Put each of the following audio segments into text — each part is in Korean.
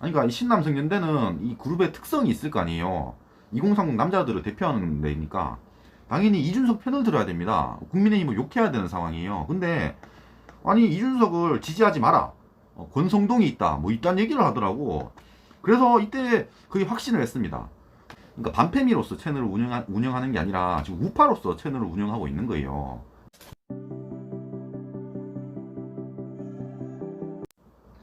아니, 그러니까 이 신남성연대는 이 그룹의 특성이 있을 거 아니에요. 2030 남자들을 대표하는 데니까 당연히 이준석 편을 들어야 됩니다. 국민의힘을 욕해야 되는 상황이에요. 근데 아니 이준석을 지지하지 마라. 어, 권성동이 있다. 뭐 이딴 얘기를 하더라고. 그래서 이때 거의 확신을 했습니다. 그러니까 반패미로서 채널을 운영하, 운영하는 게 아니라 지금 우파로서 채널을 운영하고 있는 거예요.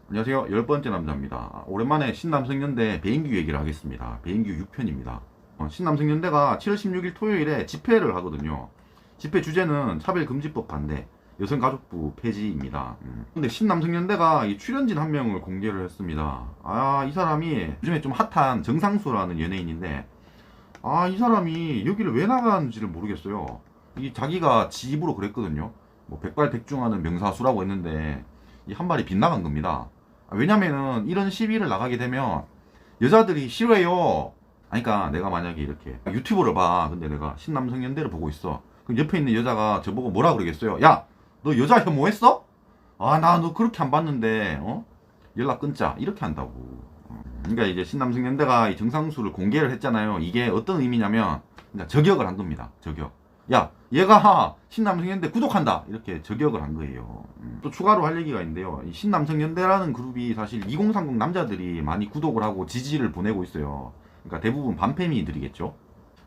안녕하세요. 열 번째 남자입니다. 오랜만에 신남성연대 배인규 얘기를 하겠습니다. 배인규 6편입니다. 어, 신남성연대가 7월 16일 토요일에 집회를 하거든요. 집회 주제는 차별금지법 반대, 여성가족부 폐지입니다. 음. 근데 신남성연대가 이 출연진 한 명을 공개를 했습니다. 아, 이 사람이 요즘에 좀 핫한 정상수라는 연예인인데, 아, 이 사람이 여기를 왜 나가는지를 모르겠어요. 이 자기가 지 입으로 그랬거든요. 뭐 백발백중하는 명사수라고 했는데, 이 한 발이 빗나간 겁니다. 아, 왜냐면은 이런 시위를 나가게 되면 여자들이 싫어해요. 그러니까 내가 만약에 이렇게 유튜브를 봐. 근데 내가 신남성연대를 보고 있어. 그럼 옆에 있는 여자가 저보고 뭐라 그러겠어요? 야, 너 여자 혐오했어? 아, 나 너 그렇게 안 봤는데, 어? 연락 끊자. 이렇게 한다고. 어, 그러니까 이제 신남성연대가 이 정상수를 공개를 했잖아요. 이게 어떤 의미냐면, 저격을 한 겁니다. 저격. 야, 얘가 신남성연대 구독한다. 이렇게 저격을 한 거예요. 음, 또 추가로 할 얘기가 있는데요. 이 신남성연대라는 그룹이 사실 2030 남자들이 많이 구독을 하고 지지를 보내고 있어요. 그러니까 대부분 반패미들이겠죠.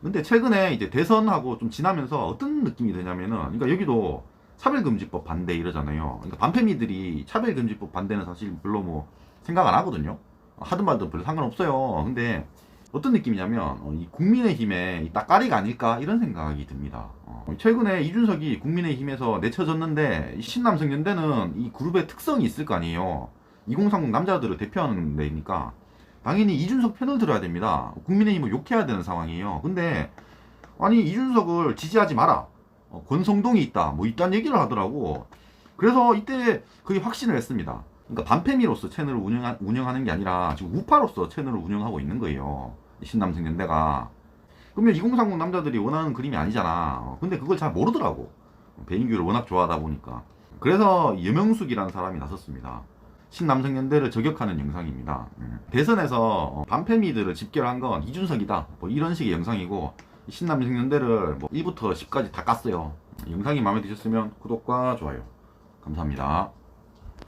근데 최근에 이제 대선하고 좀 지나면서 어떤 느낌이 드냐면은, 그러니까 여기도 차별금지법 반대 이러잖아요. 그러니까 반패미들이 차별금지법 반대는 사실 별로 뭐 생각 안 하거든요. 하든 말든 별로 상관없어요. 근데 어떤 느낌이냐면 어, 이 국민의힘의 이 따까리가 아닐까 이런 생각이 듭니다. 어, 최근에 이준석이 국민의힘에서 내쳐졌는데 이 신남성연대는 이 그룹의 특성이 있을 거 아니에요. 2030 남자들을 대표하는 데니까 당연히 이준석 편을 들어야 됩니다. 국민의힘을 욕해야 되는 상황이에요. 근데 아니 이준석을 지지하지 마라. 어, 권성동이 있다. 뭐 이딴 얘기를 하더라고. 그래서 이때 거의 확신을 했습니다. 그러니까 반패미로서 채널을 운영하, 운영하는 게 아니라 지금 우파로서 채널을 운영하고 있는 거예요. 이 신남성연대가. 그러면 2030 남자들이 원하는 그림이 아니잖아. 어, 근데 그걸 잘 모르더라고. 배인규를 워낙 좋아하다 보니까. 그래서 여명숙이라는 사람이 나섰습니다. 신남성연대를 저격하는 영상입니다. 음. 대선에서 어, 반패미들을 집결한 건 이준석이다. 뭐 이런 식의 영상이고 신남성연대를 뭐 1부터 10까지 다 깠어요. 영상이 마음에 드셨으면 구독과 좋아요. 감사합니다.